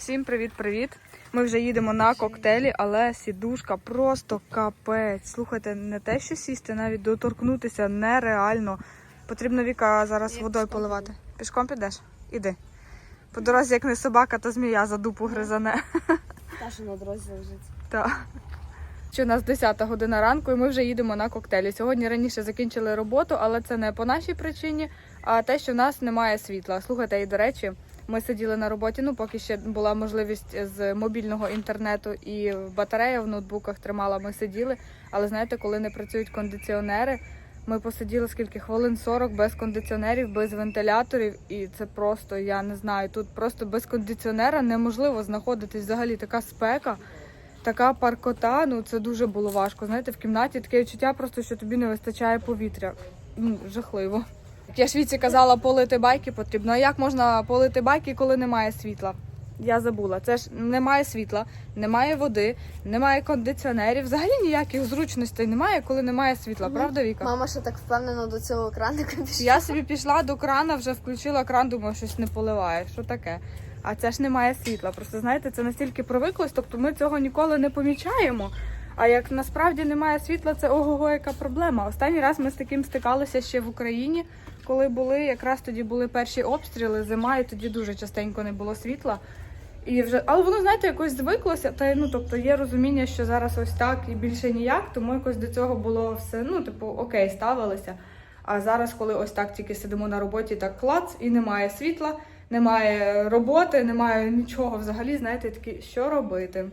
Всім привіт-привіт. Ми вже їдемо на коктейлі, але сідушка просто капець. Слухайте, не те, що сісти, навіть доторкнутися нереально. Потрібно Віка зараз водою поливати. Пішком підеш? Іди. По дорозі, як не собака, то змія за дупу гризане. Та, що на дорозі лежить. Так. Що у нас 10 година ранку, і ми вже їдемо на коктейлі. Сьогодні раніше закінчили роботу, але це не по нашій причині, а те, що в нас немає світла. Слухайте, і до речі, ми сиділи на роботі. Ну, поки ще була можливість з мобільного інтернету і батарея в ноутбуках тримала. Ми сиділи. Але знаєте, коли не працюють кондиціонери, ми посиділи скільки хвилин 40 без кондиціонерів, без вентиляторів, і це просто я не знаю. Тут просто без кондиціонера неможливо знаходитись. Взагалі така спека. Така паркота, ну це дуже було важко. Знаєте, в кімнаті таке відчуття, просто що тобі не вистачає повітря. Ну, жахливо. Я ж Віці казала, полити байки потрібно. А як можна полити байки, коли немає світла? Я забула. Це ж немає світла, немає води, немає кондиціонерів, взагалі ніяких зручностей немає, коли немає світла, Мгм. правда, Віка? Мама ще так впевнено до цього краника пішла. Я собі пішла до крана, вже включила кран, думаю, щось не поливає. Що таке? А це ж немає світла. Просто знаєте, це настільки привиклось, тобто ми цього ніколи не помічаємо. А як насправді немає світла, це ого-го, яка проблема. Останній раз ми з таким стикалися ще в Україні, коли були якраз тоді були перші обстріли, зима, і тоді дуже частенько не було світла. І вже, але воно, знаєте, якось звиклося. Та ну, тобто є розуміння, що зараз ось так і більше ніяк, тому якось до цього було все, ну, типу, окей, ставилося. А зараз, коли ось так тільки сидимо на роботі, так клац, і немає світла, немає роботи, немає нічого взагалі, знаєте, такі, що робити?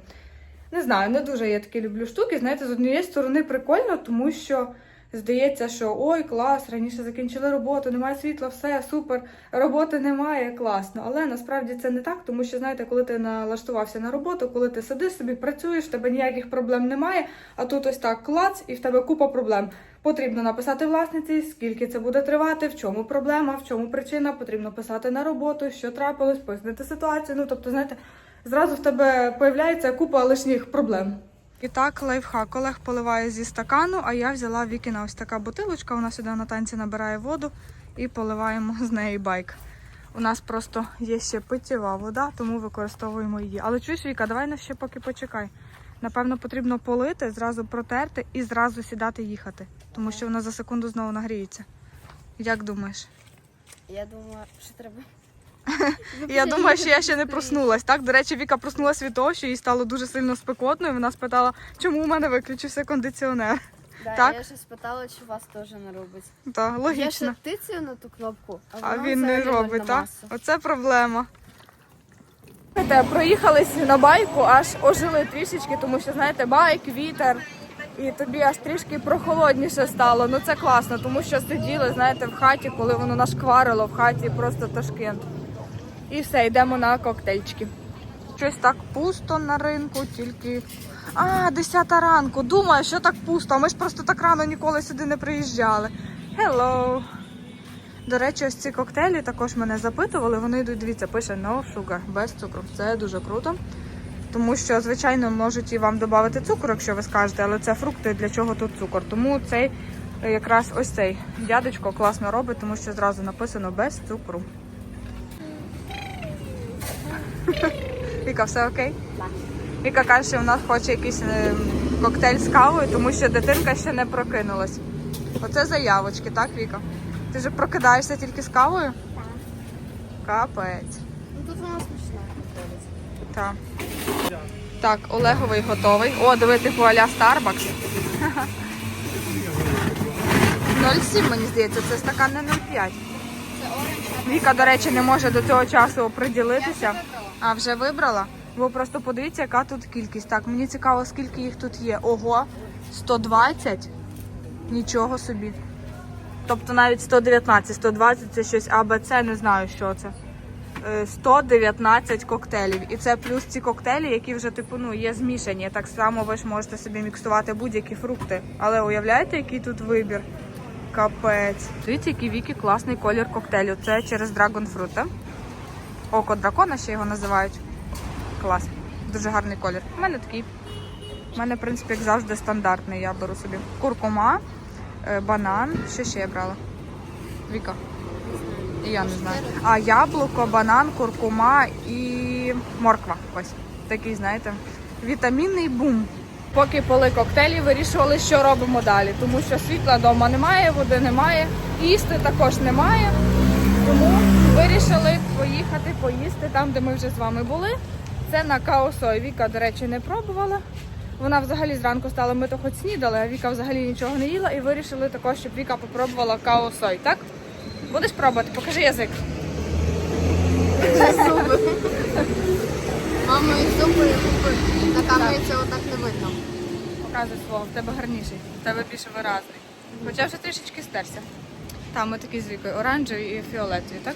Не знаю, не дуже я такі люблю штуки. Знаєте, з однієї сторони прикольно, тому що здається, що ой, клас, раніше закінчили роботу, немає світла, все супер, роботи немає, класно. Але насправді це не так, тому що знаєте, коли ти налаштувався на роботу, коли ти сидиш собі, працюєш, в тебе ніяких проблем немає. А тут ось так клац, і в тебе купа проблем. Потрібно написати власниці, скільки це буде тривати, в чому проблема, в чому причина. Потрібно писати на роботу, що трапилось, пояснити ситуацію. Ну тобто, знаєте, зразу в тебе появляється купа лишніх проблем. І так, лайфхак. Олег поливає зі стакану, а я взяла Вікіна ось така бутилочка. Вона сюди на танці набирає воду і поливаємо з неї байк. У нас просто є ще питєва вода, тому використовуємо її. Але чуєш, Віка, давай нас ще поки почекай. Напевно, потрібно полити, зразу протерти і зразу сідати їхати, тому що вона за секунду знову нагріється. Як думаєш? Я думаю, що треба. Я думаю, що я ще не проснулась. Так, до речі, Віка проснулась від того, що їй стало дуже сильно спекотно, і вона спитала, чому у мене виключився кондиціонер. Да, Так. Я ще спитала, чи вас теж не робить. Та Я ще логічно. тицюю на ту кнопку, а, А він не робить, так? Оце проблема. Проїхались на байку, аж ожили трішечки, тому що знаєте, байк, вітер, і тобі аж трішки прохолодніше стало. Ну це класно, тому що сиділи, знаєте, в хаті, коли воно нашкварило в хаті, просто ташкент. І все, йдемо на коктейльчики. Щось так пусто на ринку, тільки. А, 10 ранку. Думаю, що так пусто. Ми ж просто так рано ніколи сюди не приїжджали. Hello! До речі, ось ці коктейлі також мене запитували. Вони йдуть, дивіться, пише no sugar, без цукру. Це дуже круто. Тому що, звичайно, можуть і вам додати цукор, якщо ви скажете, але це фрукти, для чого тут цукор. Тому цей якраз ось цей дядечко класно робить, тому що зразу написано без цукру. Віка, все окей? Так. Віка каже, що в нас хоче якийсь е, коктейль з кавою, тому що дитинка ще не прокинулась. Оце заявочки, так, Віка? Ти ж прокидаєшся тільки з кавою? Капець. Ну тут вона смачна виходить. Так. Так, Олеговий готовий. О, диви, типу аля Starbucks. 0,7, мені здається, це стакан не 0,5. Це оранж. Віка, до речі, не може до цього часу оприділитися. А вже вибрала? Бо просто подивіться, яка тут кількість. Так, мені цікаво, скільки їх тут є. Ого, 120? Нічого собі. Тобто навіть 119, 120 це щось АБЦ, не знаю, що це. Е, 119 коктейлів. І це плюс ці коктейлі, які вже типу ну є змішані. Так само ви ж можете собі міксувати будь-які фрукти. Але уявляєте, який тут вибір? Капець. Дивіться, який віки класний колір коктейлю. Це через Dragon Fruit, так? Око дракона ще його називають. Клас. Дуже гарний колір. У мене такий. У мене, в принципі, як завжди, стандартний. Я беру собі куркума, е, банан. Що ще я брала? Віка. Я не знаю. А яблуко, банан, куркума і морква. Ось такий, знаєте, вітамінний бум. Поки пили коктейлі, вирішували, що робимо далі, тому що світла вдома немає, води немає, їсти також немає. Тому вирішили поїхати поїсти там, де ми вже з вами були. Це на Каосой. Віка, до речі, не пробувала. Вона взагалі зранку стала, ми то хоч снідали, а Віка взагалі нічого не їла і вирішили також, щоб Віка попробувала Каосой, так? Будеш пробувати? Покажи язик. Зуби. Мама і зуби. На камері цього так не видно. Показуй свого, в тебе гарніший, в тебе більше виразний. Хоча вже трішечки стерся. Там ми такі з вікою, оранжеві і фіолетові, так?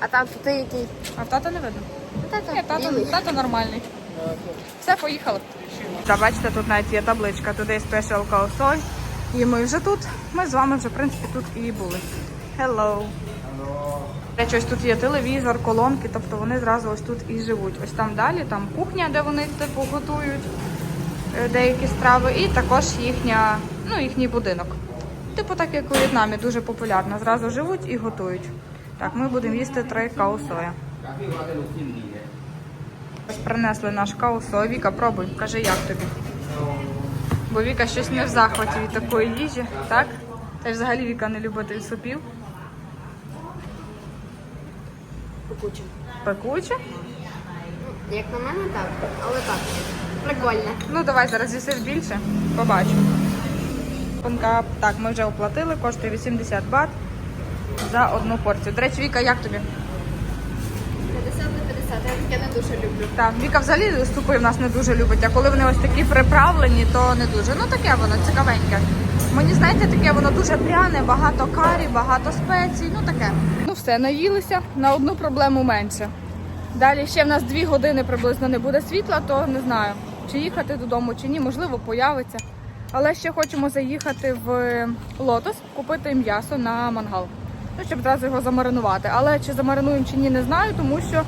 А там ти який? А тата не видно. Тата Ні, тато, тато нормальний. Все, поїхали. Та бачите, тут навіть є табличка Today Special Kaosoi. І ми вже тут. Ми з вами вже, в принципі, тут і були. Hello. Речі, ось тут є телевізор, колонки, тобто вони зразу ось тут і живуть. Ось там далі, там кухня, де вони типу готують е, деякі страви, і також їхня, ну, їхній будинок. Типу, так як у В'єтнамі, дуже популярно. Зразу живуть і готують. Так, ми будемо їсти три каусоя. Ось принесли наш каусой. Віка, пробуй, кажи, як тобі. Бо Віка щось не в захваті від такої їжі, так? Та й взагалі Віка не любить супів. Пекуче. Пекуче? Як на мене, так. Але так. Прикольно. Ну давай зараз з'їсиш більше, побачимо. Пункап. Так, ми вже оплатили, коштує 80 бат за одну порцію. До речі, Віка, як тобі? 50 на 50. Я таке не дуже люблю. Так, Віка взагалі супи в нас не дуже любить, а коли вони ось такі приправлені, то не дуже. Ну таке воно цікавеньке. Мені знаєте, таке воно дуже пряне, багато карі, багато спецій, ну таке. Ну все, наїлися на одну проблему менше. Далі ще в нас дві години приблизно не буде світла, то не знаю, чи їхати додому, чи ні, можливо, появиться. Але ще хочемо заїхати в лотос, купити м'ясо на мангал. Ну, щоб одразу його замаринувати. Але чи замаринуємо чи ні, не знаю, тому що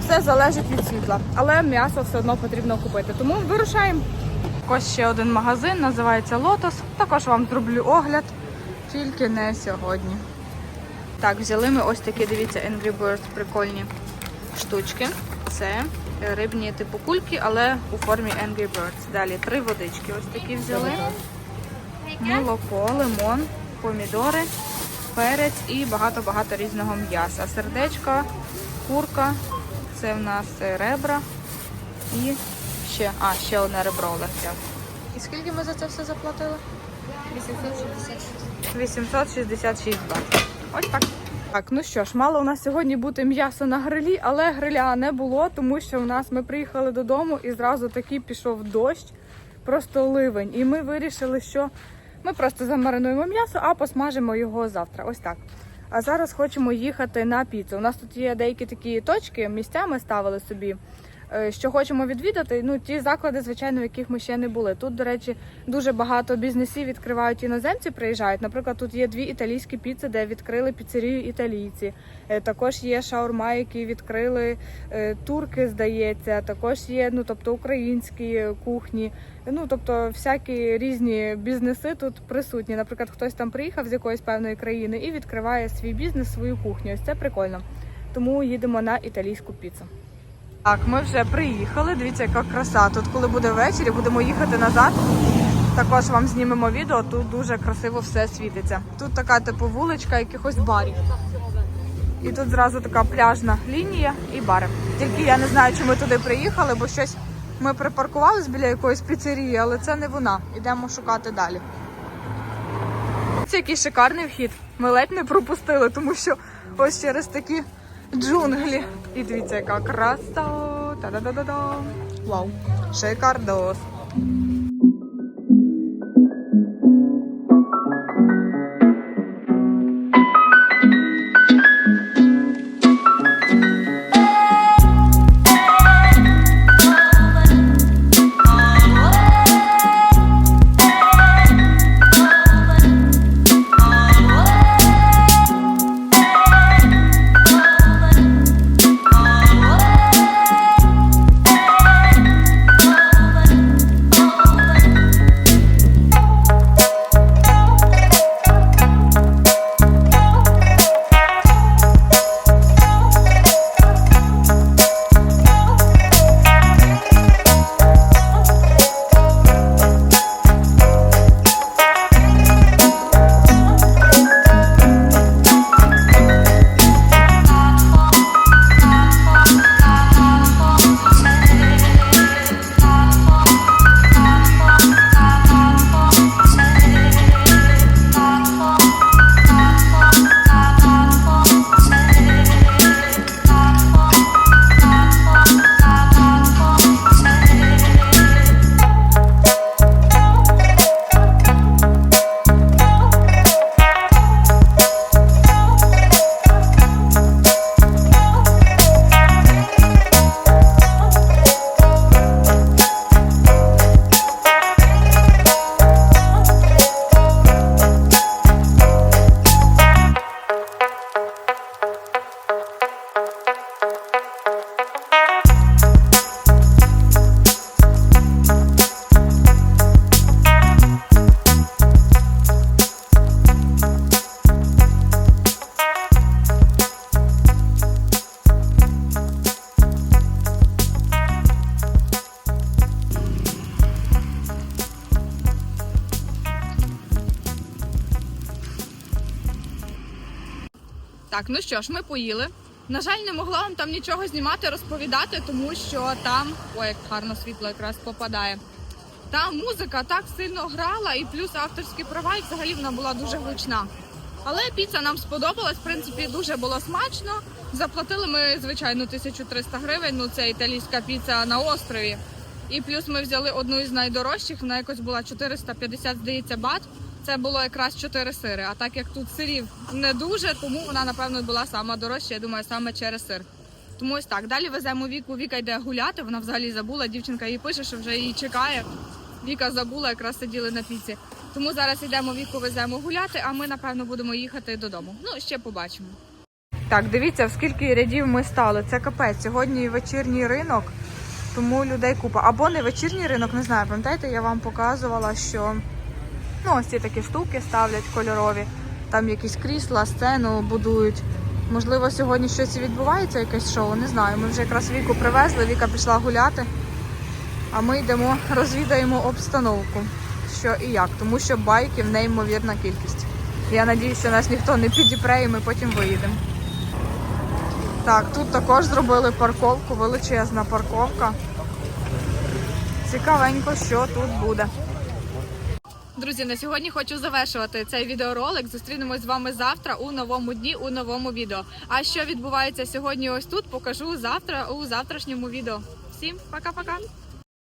все залежить від світла. Але м'ясо все одно потрібно купити. Тому вирушаємо. Ось ще один магазин, називається Лотос. Також вам зроблю огляд, тільки не сьогодні. Так, взяли ми ось такі, дивіться, Angry Birds прикольні штучки. Це рибні типу кульки, але у формі Angry Birds. Далі три водички ось такі взяли. Молоко, лимон, помідори, перець і багато-багато різного м'яса. Сердечко, курка, це в нас е, ребра і ще, а, ще одне ребро Олег взяв. І скільки ми за це все заплатили? 866. 866 бат. Ось так. Так, ну що ж, мало у нас сьогодні бути м'ясо на грилі, але гриля не було, тому що у нас ми приїхали додому і зразу таки пішов дощ, просто ливень. І ми вирішили, що ми просто замаринуємо м'ясо, а посмажимо його завтра. Ось так. А зараз хочемо їхати на піцу. У нас тут є деякі такі точки, місця ми ставили собі. Е, Що хочемо відвідати, ну ті заклади, звичайно, в яких ми ще не були. Тут, до речі, дуже багато бізнесів відкривають іноземці, приїжджають. Наприклад, тут є дві італійські піци, де відкрили піцерію італійці. Е, Також є шаурма, які відкрили е, турки, здається. Також є ну, тобто, українські кухні. Ну тобто, всякі різні бізнеси тут присутні. Наприклад, хтось там приїхав з якоїсь певної країни і відкриває свій бізнес, свою кухню. Ось це прикольно. Тому їдемо на італійську піцу. Так, ми вже приїхали. Дивіться, яка краса. Тут, коли буде ввечері, будемо їхати назад. Також вам знімемо відео. Тут дуже красиво все світиться. Тут така типу вуличка якихось барів. І тут зразу така пляжна лінія і бари. Тільки я не знаю, чи ми туди приїхали, бо щось ми припаркувались біля якоїсь піцерії, але це не вона. Ідемо шукати далі. Це який шикарний вхід. Ми ледь не пропустили, тому що ось через такі джунглі. І дивіться, яка краса. Та-да-да-да-да. Вау. Шикардос. Так, ну що ж, ми поїли. На жаль, не могла вам там нічого знімати, розповідати, тому що там. Ой, як гарно світло якраз попадає. Там музика так сильно грала, і плюс авторські права, і взагалі вона була дуже гучна. Але піца нам сподобалась, в принципі, дуже було смачно. Заплатили ми, звичайно, 1300 гривень. Ну, це італійська піца на острові. І плюс ми взяли одну із найдорожчих, вона якось була 450, здається, бат. Це було якраз 4 сири. А так як тут сирів не дуже, тому вона, напевно, була сама дорожча, я думаю, саме через сир. Тому ось так. Далі веземо Віку. Віка йде гуляти, вона взагалі забула. Дівчинка їй пише, що вже її чекає. Віка забула, якраз сиділи на піці. Тому зараз йдемо Віку, веземо гуляти, а ми, напевно, будемо їхати додому. Ну, ще побачимо. Так, дивіться, в скільки рядів ми стали. Це капець. Сьогодні вечірній ринок, тому людей купа. Або не вечірній ринок, не знаю. Пам'ятаєте, я вам показувала, що ну, ось ці такі штуки ставлять кольорові. Там якісь крісла, сцену будують. Можливо, сьогодні щось і відбувається, якесь шоу, не знаю. Ми вже якраз Віку привезли, Віка пішла гуляти. А ми йдемо, розвідаємо обстановку, що і як, тому що байків неймовірна кількість. Я надіюся, нас ніхто не підіпре, і ми потім виїдемо. Так, тут також зробили парковку, величезна парковка. Цікавенько, що тут буде. Друзі, на сьогодні хочу завершувати цей відеоролик. Зустрінемось з вами завтра у новому дні, у новому відео. А що відбувається сьогодні ось тут, покажу завтра у завтрашньому відео. Всім пока-пока!